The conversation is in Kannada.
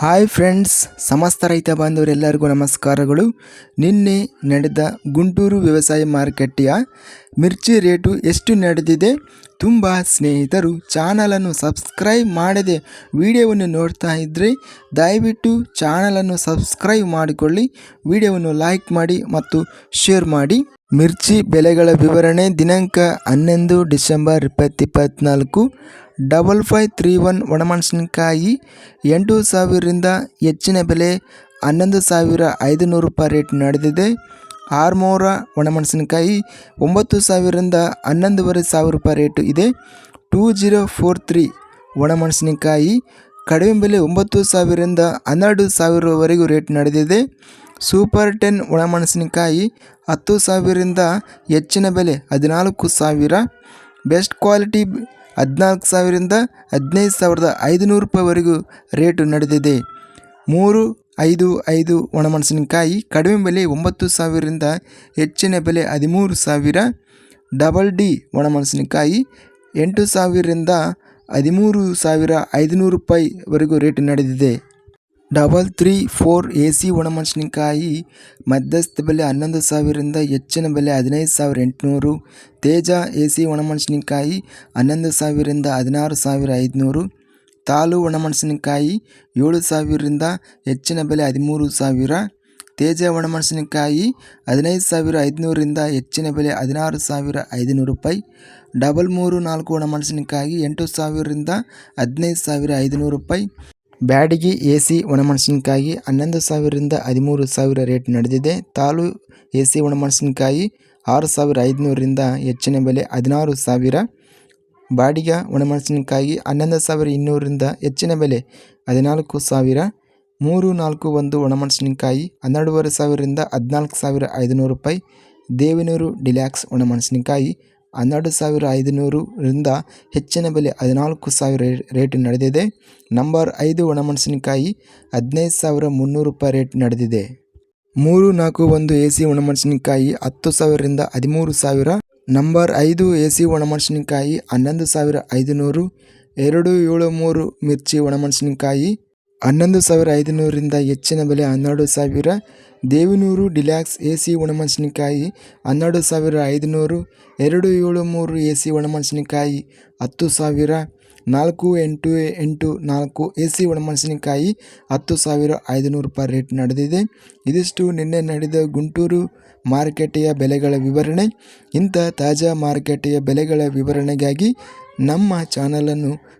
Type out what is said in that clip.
ಹಾಯ್ ಫ್ರೆಂಡ್ಸ್, ಸಮಸ್ತ ರೈತ ಬಾಂಧವರೆಲ್ಲರಿಗೂ ನಮಸ್ಕಾರಗಳು. ನಿನ್ನೆ ನಡೆದ ಗುಂಟೂರು ವ್ಯವಸಾಯ ಮಾರುಕಟ್ಟೆಯ ಮಿರ್ಚಿ ರೇಟು ಎಷ್ಟು ನಡೆದಿದೆ? ತುಂಬ ಸ್ನೇಹಿತರು ಚಾನಲನ್ನು ಸಬ್ಸ್ಕ್ರೈಬ್ ಮಾಡದೆ ವಿಡಿಯೋವನ್ನು ನೋಡ್ತಾ ಇದ್ದರೆ ದಯವಿಟ್ಟು ಚಾನಲನ್ನು ಸಬ್ಸ್ಕ್ರೈಬ್ ಮಾಡಿಕೊಳ್ಳಿ, ವಿಡಿಯೋವನ್ನು ಲೈಕ್ ಮಾಡಿ ಮತ್ತು ಶೇರ್ ಮಾಡಿ. ಮಿರ್ಚಿ ಬೆಲೆಗಳ ವಿವರಣೆ ದಿನಾಂಕ ಹನ್ನೊಂದು ಡಿಸೆಂಬರ್ ಇಪ್ಪತ್ತಿಪ್ಪತ್ನಾಲ್ಕು ಡಬಲ್ ಫೈ ತ್ರೀ ಒನ್ ಒಣಮೆಣಸಿನಕಾಯಿ ಎಂಟು ಸಾವಿರದಿಂದ ಹೆಚ್ಚಿನ ಬೆಲೆ ಹನ್ನೊಂದು ಸಾವಿರ ಐದುನೂರು ರೂಪಾಯಿ ರೇಟ್ ನಡೆದಿದೆ. ಆರ್ಮೋರ ಒಣಮೆಣಸಿನಕಾಯಿ ಒಂಬತ್ತು ಸಾವಿರದಿಂದ ಹನ್ನೊಂದುವರೆ ಸಾವಿರ ರೂಪಾಯಿ ರೇಟು ಇದೆ. ಟೂ ಜೀರೋ ಫೋರ್ ತ್ರೀ ಒಣಮೆಣಸಿನಕಾಯಿ ಕಡಿಮೆ ಬೆಲೆ ಒಂಬತ್ತು ಸಾವಿರದಿಂದ ಹನ್ನೆರಡು ಸಾವಿರವರೆಗೂ ರೇಟ್ ನಡೆದಿದೆ. ಸೂಪರ್ ಟೆನ್ ಒಣಮೆಣಸಿನಕಾಯಿ ಹತ್ತು ಸಾವಿರದಿಂದ ಹೆಚ್ಚಿನ ಬೆಲೆ ಹದಿನಾಲ್ಕು ಸಾವಿರ. ಬೆಸ್ಟ್ ಕ್ವಾಲಿಟಿ ಹದಿನಾಲ್ಕು ಸಾವಿರದಿಂದ ಹದಿನೈದು ಸಾವಿರದ ಐದುನೂರು ರೂಪಾಯಿವರೆಗೂ ರೇಟು ನಡೆದಿದೆ. ಮೂರು, ಐದು ಐದು ಒಣಮೆಣಸಿನಕಾಯಿ ಕಡಿಮೆ ಬೆಲೆ ಒಂಬತ್ತು ಸಾವಿರದಿಂದ ಹೆಚ್ಚಿನ ಬೆಲೆ ಹದಿಮೂರು ಸಾವಿರ. ಡಬಲ್ ಡಿ ಒಣಮೆಣಸಿನಕಾಯಿ ಎಂಟು ಸಾವಿರದಿಂದ ಹದಿಮೂರು ಸಾವಿರ ಐದುನೂರು ರೂಪಾಯಿವರೆಗೂ ರೇಟ್ ನಡೆದಿದೆ. Double three four A C ಒಣಮೆಣಸಿನಕಾಯಿ ಮಧ್ಯಸ್ಥ ಬೆಲೆ ಹನ್ನೊಂದು ಸಾವಿರದಿಂದ ಹೆಚ್ಚಿನ ಬೆಲೆ ಹದಿನೈದು ಸಾವಿರ ಎಂಟುನೂರು. ತೇಜ ಎ ಸಿ ಒಣಮೆಣಸಿನಕಾಯಿ ಹನ್ನೊಂದು ಸಾವಿರದಿಂದ ಹದಿನಾರು ಸಾವಿರ ಐದುನೂರು. ತಾಲು ಒಣಮೆಣಸಿನಕಾಯಿ ಏಳು ಸಾವಿರದಿಂದ ಹೆಚ್ಚಿನ ಬೆಲೆ ಹದಿಮೂರು ಸಾವಿರ. ತೇಜ ಒಣಮೆಣಸಿನಕಾಯಿ ಹದಿನೈದು ಸಾವಿರ ಐದುನೂರಿಂದ ಹೆಚ್ಚಿನ ಬೆಲೆ ಹದಿನಾರು ಸಾವಿರ ಐದುನೂರು ರೂಪಾಯಿ. ಡಬಲ್ ಮೂರು ನಾಲ್ಕು ಒಣಮೆಣಸಿನಕಾಯಿ ಎಂಟು ಸಾವಿರದಿಂದ ಹದಿನೈದು ಸಾವಿರ ಐದುನೂರು ರೂಪಾಯಿ. ಬ್ಯಾಡಗಿ ಎ ಸಿ ಒಣಮೆಣಸಿನಕಾಯಿ ಹನ್ನೊಂದು ಸಾವಿರದಿಂದ ಹದಿಮೂರು ಸಾವಿರ ರೇಟ್ ನಡೆದಿದೆ. ತಾಲು ಎ ಸಿ ಒಣಮೆಣಸಿನಕಾಯಿ ಆರು ಸಾವಿರ ಐದುನೂರರಿಂದ ಹೆಚ್ಚಿನ ಬೆಲೆ ಹದಿನಾರು ಸಾವಿರ. ಬಾಡಿಗೆ ಒಣಮೆಣಸಿನಕಾಯಿ ಹನ್ನೊಂದು ಸಾವಿರ ಇನ್ನೂರರಿಂದ ಹೆಚ್ಚಿನ ಬೆಲೆ ಹದಿನಾಲ್ಕು ಸಾವಿರ. ಮೂರು ನಾಲ್ಕು ಒಂದು ಒಣಮೆಣಸಿನಕಾಯಿ ಹನ್ನೆರಡೂವರೆ ಸಾವಿರದಿಂದ ಹದಿನಾಲ್ಕು ಸಾವಿರ ಐದುನೂರು ರೂಪಾಯಿ. ದೇವಿನೂರು ಡಿಲ್ಯಾಕ್ಸ್ ಒಣಮೆಣಸಿನಕಾಯಿ ಹನ್ನೆರಡು ಸಾವಿರ ಐದುನೂರರಿಂದ ಹೆಚ್ಚಿನ ಬೆಲೆ ಹದಿನಾಲ್ಕು ಸಾವಿರ ರೇಟ್ ನಡೆದಿದೆ. ನಂಬರ್ ಐದು ಒಣಮೆಣಸಿನಕಾಯಿ ಹದಿನೈದು ಸಾವಿರ ಮುನ್ನೂರು ರೂಪಾಯಿ ರೇಟ್ ನಡೆದಿದೆ. ಮೂರು ನಾಲ್ಕು ಒಂದು ಎ ಸಿ ಒಣಮೆಣಸಿನಕಾಯಿ ಹತ್ತು ಸಾವಿರದಿಂದ ಹದಿಮೂರು ಸಾವಿರ. ನಂಬರ್ ಐದು ಎ ಸಿ ಒಣಮೆಣಸಿನಕಾಯಿ ಹನ್ನೊಂದು ಸಾವಿರ ಐದುನೂರು. ಎರಡು ಏಳು ಮೂರು ಮಿರ್ಚಿ ಒಣಮೆಣಸಿನಕಾಯಿ ಹನ್ನೊಂದು ಸಾವಿರ ಐದುನೂರರಿಂದ ಹೆಚ್ಚಿನ ಬೆಲೆ ಹನ್ನೆರಡು ಸಾವಿರ, ದೇವನೂರು ಡಿಲ್ಯಾಕ್ಸ್ ಎ ಸಿ ಒಣಮೆಣಸಿನಕಾಯಿ ಹನ್ನೆರಡು ಸಾವಿರ ಐದುನೂರು, ಎರಡು ಏಳು ಮೂರು ಎ ಸಿ ಒಣಮೆಣಸಿನಕಾಯಿ ಹತ್ತು ಸಾವಿರ, ನಾಲ್ಕು ಎಂಟು ಎಂಟು ನಾಲ್ಕು ಎ ಸಿ ಒಣಮೆಣಸಿನಕಾಯಿ ಹತ್ತು ಸಾವಿರ ಐದುನೂರು ರೂಪಾಯಿ ರೇಟ್ ನಡೆದಿದೆ. ಇದಿಷ್ಟು ನಿನ್ನೆ ನಡೆದ ಗುಂಟೂರು ಮಾರುಕಟ್ಟೆಯ ಬೆಲೆಗಳ ವಿವರಣೆ. ಇಂಥ ತಾಜಾ ಮಾರುಕಟ್ಟೆಯ ಬೆಲೆಗಳ ವಿವರಣೆಗಾಗಿ ನಮ್ಮ ಚಾನಲನ್ನು